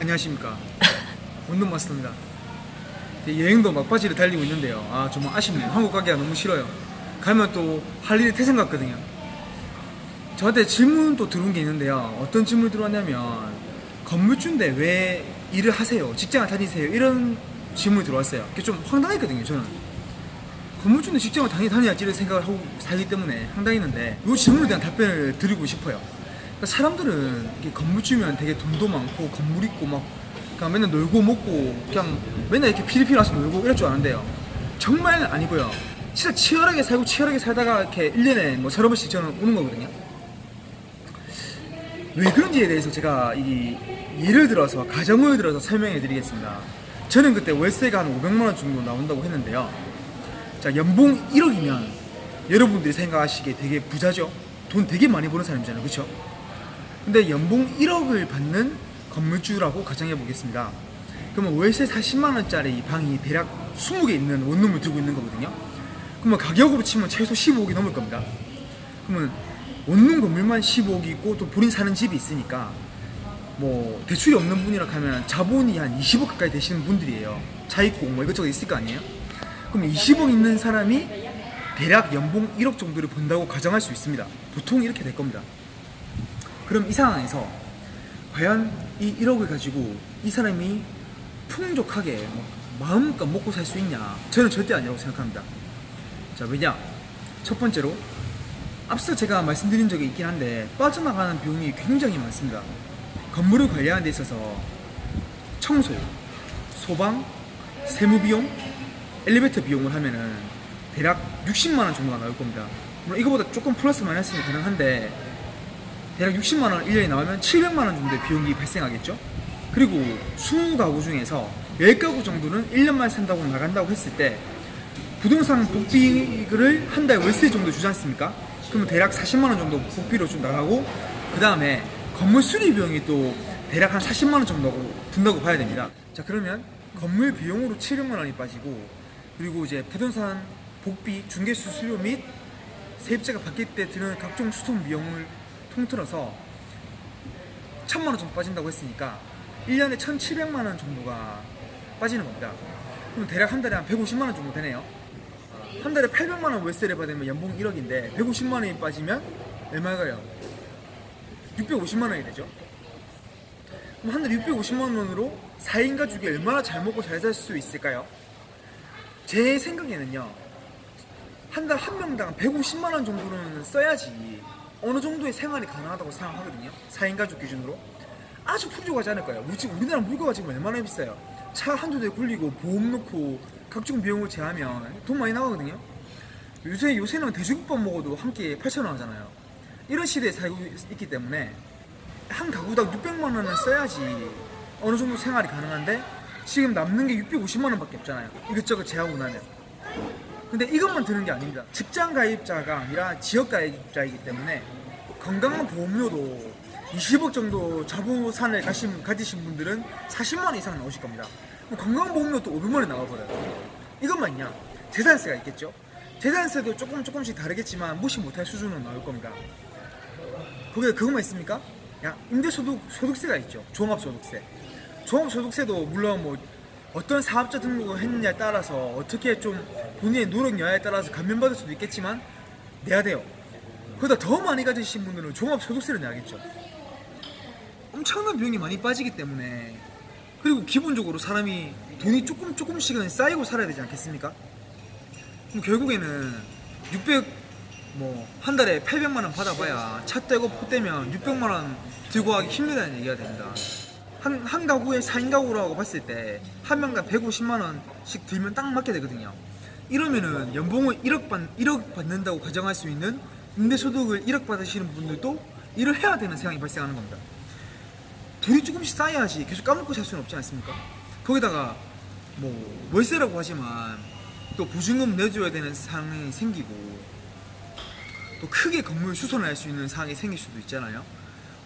안녕하십니까. 원룸 마스터입니다. 네, 여행도 막바지를 달리고 있는데요. 아 정말 아쉽네요. 한국 가기가 너무 싫어요. 가면 또 할 일이 태생 같거든요. 저한테 질문 또 들어온 게 있는데요. 어떤 질문이 들어왔냐면 건물주인데 왜 일을 하세요? 직장을 다니세요? 이런 질문이 들어왔어요. 그게 좀 황당했거든요 저는. 건물주인데 직장을 당연히 다녀야지 이런 생각을 하고 살기 때문에 황당했는데 이 질문에 대한 답변을 드리고 싶어요 그러니까 사람들은 이렇게 건물주면 되게 돈도 많고 건물 있고 막 그냥 맨날 놀고 먹고 그냥 맨날 이렇게 피리피리 와서 놀고 이럴 줄 아는데요. 정말 아니고요. 진짜 치열하게 살고 치열하게 살다가 이렇게 1년에 뭐 서너 번씩 저는 오는 거거든요. 왜 그런지에 대해서 제가 이 예를 들어서 가정을 들어서 설명해 드리겠습니다. 저는 그때 월세가 한 500만 원 정도 나온다고 했는데요. 자 연봉 1억이면 여러분들이 생각하시기에 되게 부자죠? 돈 되게 많이 버는 사람이잖아요. 그쵸? 근데 연봉 1억을 받는 건물주라고 가정해 보겠습니다. 그러면 월세 40만 원짜리 방이 대략 20개 있는 원룸을 들고 있는 거거든요. 그러면 가격으로 치면 최소 15억이 넘을 겁니다. 그러면 원룸 건물만 15억이 있고 또 본인 사는 집이 있으니까 뭐 대출이 없는 분이라 하면 자본이 한 20억 가까이 되시는 분들이에요. 차 있고 뭐 이것저것 있을 거 아니에요? 그럼 20억 있는 사람이 대략 연봉 1억 정도를 번다고 가정할 수 있습니다. 보통 이렇게 될 겁니다. 그럼 이 상황에서 과연 이 1억을 가지고 이 사람이 풍족하게 뭐 마음껏 먹고 살 수 있냐? 저는 절대 아니라고 생각합니다. 자, 왜냐? 첫 번째로 앞서 제가 말씀드린 적이 있긴 한데 빠져나가는 비용이 굉장히 많습니다. 건물을 관리하는 데 있어서 청소, 소방, 세무 비용, 엘리베이터 비용을 하면은 대략 60만 원 정도가 나올 겁니다. 물론 이거보다 조금 플러스 마이너스는 가능한데 대략 60만 원 1년이 나오면 700만 원 정도의 비용이 발생하겠죠. 그리고 20가구 중에서 10가구 정도는 1년만 산다고 나간다고 했을 때 부동산 복비를 한 달 월세 정도 주지 않습니까? 그러면 대략 40만 원 정도 복비로 좀 나가고 그 다음에 건물 수리 비용이 또 대략 한 40만 원 정도 든다고 봐야 됩니다. 자 그러면 건물 비용으로 700만 원이 빠지고 그리고 이제 부동산 복비 중개 수수료 및 세입자가 바뀔 때 드는 각종 수송 비용을 통틀어서 천만 원 정도 빠진다고 했으니까 1년에 1,700만 원 정도가 빠지는 겁니다. 그럼 대략 한 달에 한 150만 원 정도 되네요. 한 달에 800만 원 월세를 받으면 연봉 1억인데 150만 원이 빠지면 얼마가요? 650만 원이 되죠. 그럼 한 달에 650만 원으로 4인 가족이 얼마나 잘 먹고 잘 살 수 있을까요? 제 생각에는요. 한 달 한 명당 150만 원 정도는 써야지 어느 정도의 생활이 가능하다고 생각하거든요. 4인 가족 기준으로. 아주 풍족하지 않을까요? 우리 지금 우리나라 물가가 지금 얼마나 비싸요? 차 한두 대 굴리고 보험 넣고 각종 비용을 제하면 돈 많이 나가거든요. 요새 요새는 돼지국밥 먹어도 한 끼에 8천 원 하잖아요. 이런 시대에 살고 있기 때문에 한 가구당 600만 원은 써야지 어느 정도 생활이 가능한데 지금 남는 게 650만 원밖에 없잖아요. 이것저것 제하고 나면. 근데 이것만 드는 게 아닙니다. 직장 가입자가 아니라 지역 가입자이기 때문에 건강한 보험료도 20억 정도 자부산을 가신, 가지신 분들은 40만 원 이상 나오실 겁니다. 건강보험료도 500만 원 나와버려요. 이것만 있냐? 재산세가 있겠죠? 재산세도 조금 조금씩 다르겠지만 무시 못할 수준으로 나올 겁니다. 거기에 그것만 있습니까? 야, 임대소득, 소득세가 있죠. 종합소득세. 종합소득세도 물론 뭐 어떤 사업자 등록을 했느냐에 따라서 어떻게 좀 본인의 노력 여하에 따라서 감면받을 수도 있겠지만 내야 돼요. 그러다 더 많이 가지신 분들은 종합소득세를 내야겠죠. 엄청난 비용이 많이 빠지기 때문에 그리고 기본적으로 사람이 돈이 조금 조금씩은 쌓이고 살아야 되지 않겠습니까? 그럼 결국에는 600, 뭐, 한 달에 800만 원 받아봐야 차 떼고 포 떼면 600만 원 들고 가기 힘들다는 얘기가 됩니다. 한, 한 가구에 4인 가구라고 봤을 때 한 명당 150만 원씩 들면 딱 맞게 되거든요. 이러면은 연봉을 1억, 받, 1억 받는다고 가정할 수 있는 임대소득을 1억 받으시는 분들도 일을 해야 되는 상황이 발생하는 겁니다. 돈이 조금씩 쌓여야지 계속 까먹고 살 수는 없지 않습니까? 거기다가 뭐 월세라고 하지만 또 보증금 내줘야 되는 상황이 생기고 또 크게 건물 수선을 할 수 있는 상황이 생길 수도 있잖아요.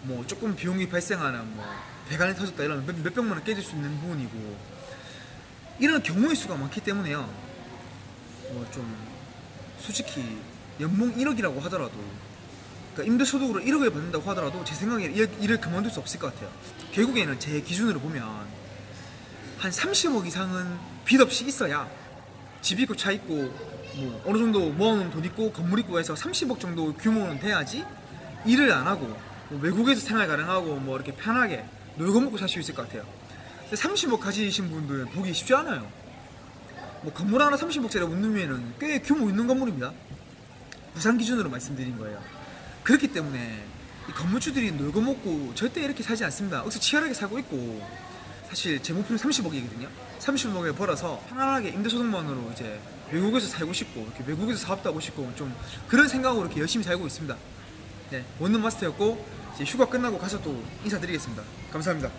뭐 조금 비용이 발생하는 뭐 배관이 터졌다 이러면 몇, 몇 백만 원 깨질 수 있는 부분이고 이런 경우의 수가 많기 때문에요. 뭐 좀 솔직히 연봉 1억이라고 하더라도 그러니까 임대소득으로 1억을 받는다고 하더라도 제 생각에 일, 일을 그만둘 수 없을 것 같아요. 결국에는 제 기준으로 보면 한 30억 이상은 빚 없이 있어야 집 있고 차 있고 뭐 어느 정도 모아놓은 돈 있고 건물 있고 해서 30억 정도 규모는 돼야지 일을 안 하고 뭐 외국에서 생활 가능하고 뭐 이렇게 편하게 놀고 먹고 살 수 있을 것 같아요. 근데 30억 가지신 분들 보기 쉽지 않아요. 뭐 건물 하나 30억짜리 못 넣으면은 꽤 규모 있는 건물입니다. 부산 기준으로 말씀드린 거예요. 그렇기 때문에 이 건물주들이 놀고 먹고 절대 이렇게 살지 않습니다. 여기서 치열하게 살고 있고 사실 제 목표는 30억이거든요. 30억을 벌어서 편안하게 임대소득만으로 이제 외국에서 살고 싶고 이렇게 외국에서 사업도 하고 싶고 좀 그런 생각으로 이렇게 열심히 살고 있습니다. 네, 원룸 마스터였고 휴가 끝나고 가서 또 인사드리겠습니다. 감사합니다.